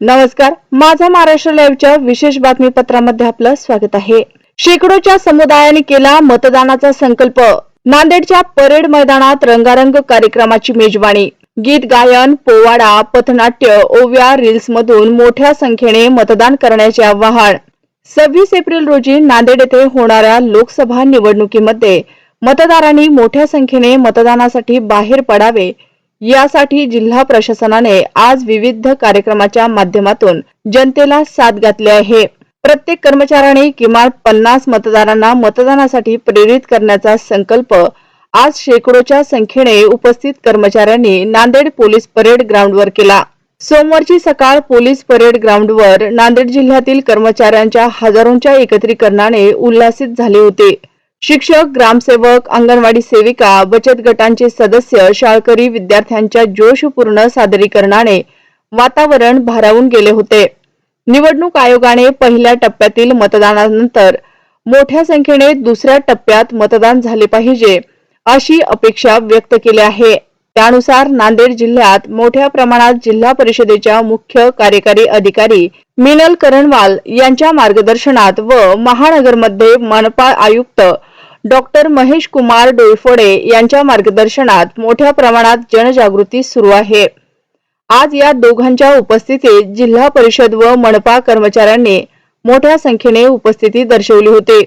नमस्कार माझा महाराष्ट्र लाईव्हच्या विशेष बातमीपत्रामध्ये आपलं स्वागत आहे. शेकडोच्या समुदायाने केला मतदानाचा संकल्प. नांदेडच्या परेड मैदानात रंगारंग कार्यक्रमाची मेजवानी. गीत गायन पोवाडा पथनाट्य ओव्या रील्स मधून मोठ्या संख्येने मतदान करण्याचे आवाहन. सव्वीस एप्रिल रोजी नांदेड येथे होणाऱ्या लोकसभा निवडणुकीमध्ये मतदारांनी मोठ्या संख्येने मतदानासाठी बाहेर पडावे यासाठी जिल्हा प्रशासनाने आज विविध कार्यक्रमाच्या माध्यमातून जनतेला साथ घातली आहे. प्रत्येक कर्मचाऱ्याने किमान पन्नास मतदारांना मतदानासाठी प्रेरित करण्याचा संकल्प आज शेकडोच्या संख्येने उपस्थित कर्मचाऱ्यांनी नांदेड पोलीस परेड ग्राउंडवर केला. सोमवारची सकाळ पोलीस परेड ग्राउंडवर नांदेड जिल्ह्यातील कर्मचाऱ्यांच्या हजारोंच्या एकत्रीकरणाने उल्हासित झाले होते. शिक्षक ग्रामसेवक अंगणवाडी सेविका बचत गटांचे सदस्य शाळकरी विद्यार्थ्यांच्या जोशपूर्ण सादरीकरणाने वातावरण भारावून गेले होते. निवडणूक आयोगाने पहिल्या टप्प्यातील मतदानानंतर मोठ्या संख्येने दुसऱ्या टप्प्यात मतदान झाले पाहिजे अशी अपेक्षा व्यक्त केली आहे. त्यानुसार नांदेड जिल्ह्यात मोठ्या प्रमाणात जिल्हा परिषदेच्या मुख्य कार्यकारी अधिकारी मिनल करणवाल यांच्या मार्गदर्शनात व महानगरमध्ये मनपा आयुक्त डॉक्टर महेश कुमार डोईफोडे यांच्या मार्गदर्शनात मोठ्या प्रमाणात जनजागृती सुरू आहे. आज या दोघांच्या उपस्थितीत जिल्हा परिषद व मनपा कर्मचाऱ्यांनी मोठ्या संख्येने उपस्थिती दर्शवली होती.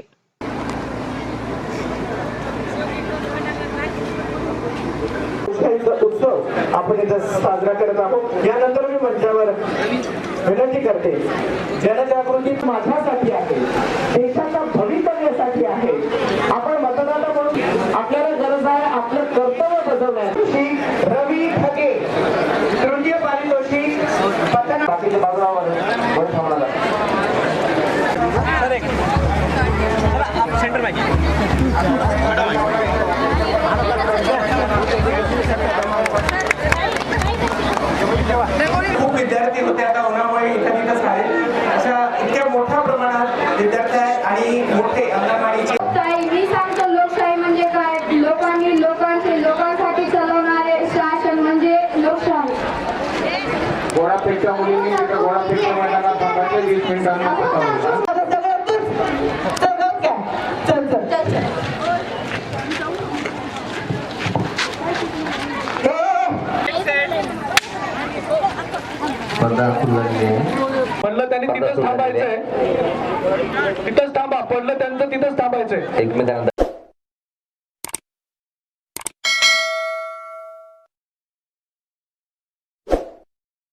आपण इथं साजरा करत आहोत. यानंतर मी मंचावर विनंती करते जनजागृती माझ्यासाठी आहे देशाच्या भवितव्यासाठी आहे. आपण मतदाता म्हणून आपल्याला गरज आहे आपलं कर्तव्य बजावण्याची. रवी ठगे तृतीय पारितोषिक पतन बाकीच्या बाजूला वर थांबणार गोळापेक्षा मुलींनी तिथं गोळापेक्षा मैदानात थांबायचं वीस मिनिटांना पटावलं. आहे. पडलं त्यांनी तिथंच थांबायचंय. तिथंच थांबा पडलं त्यांचं तिथंच थांबायचंय. एक मिनिटानंतर